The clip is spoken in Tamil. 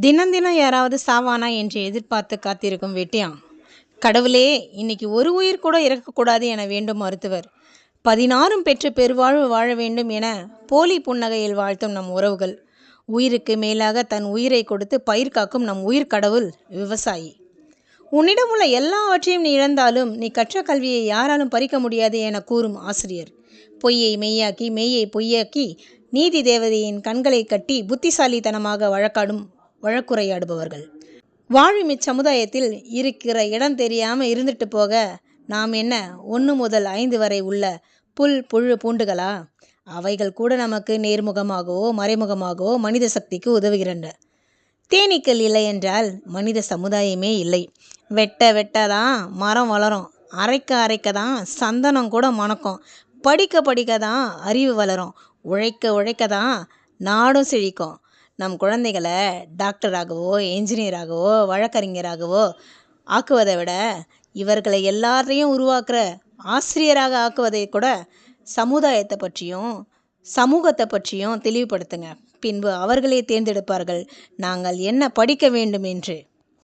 தினம் தினம் யாராவது சாவானா என்று எதிர்பார்த்து காத்திருக்கும் வெட்டியான் கடவுளே இன்னைக்கு ஒரு உயிர் கூட இறக்கக்கூடாது என வேண்டும் மருத்துவர் பதினாறும் பெற்று பெருவாழ்வு வாழ வேண்டும் என போலி புன்னகையில் வாழ்த்தும் நம் உறவுகள். உயிருக்கு மேலாக தன் உயிரை கொடுத்து பயிர் காக்கும் நம் உயிர் கடவுள் விவசாயி. உன்னிடம் உள்ள எல்லாவற்றையும் நீ இழந்தாலும் நீ கற்ற கல்வியை யாராலும் பறிக்க முடியாது என கூறும் ஆசிரியர். பொய்யை மெய்யாக்கி மெய்யை பொய்யாக்கி நீதி தேவதையின் கண்களை கட்டி புத்திசாலித்தனமாக வழக்காடும் வழக்குரையாடுபவர்கள். வாழும் இச்சமுதாயத்தில் இருக்கிற இடம் தெரியாமல் இருந்துட்டு போக நாம் என்ன ஒன்று முதல் ஐந்து வரை உள்ள புல் புழு பூண்டுகளா? அவைகள் கூட நமக்கு நேர்முகமாகவோ மறைமுகமாகவோ மனித சக்திக்கு உதவுகின்றன. தேனீக்கள் இல்லை என்றால் மனித சமுதாயமே இல்லை. வெட்ட வெட்ட தான் மரம் வளரும். அரைக்க அரைக்க தான் சந்தனம் கூட மணக்கும். படிக்க படிக்க தான் அறிவு வளரும். உழைக்க உழைக்க தான் நாடும் செழிக்கும். நம் குழந்தைகளை டாக்டராகவோ என்ஜினியராகவோ வழக்கறிஞராகவோ ஆக்குவதை விட இவர்களை எல்லாரையும் உருவாக்குற ஆசிரியராக ஆக்குவதை கூட சமுதாயத்தை பற்றியும் சமூகத்தை பற்றியும் தெளிவுபடுத்துங்க. பின்பு அவர்களே தேர்ந்தெடுப்பார்கள். நாங்கள் என்ன படிக்க வேண்டும் என்று.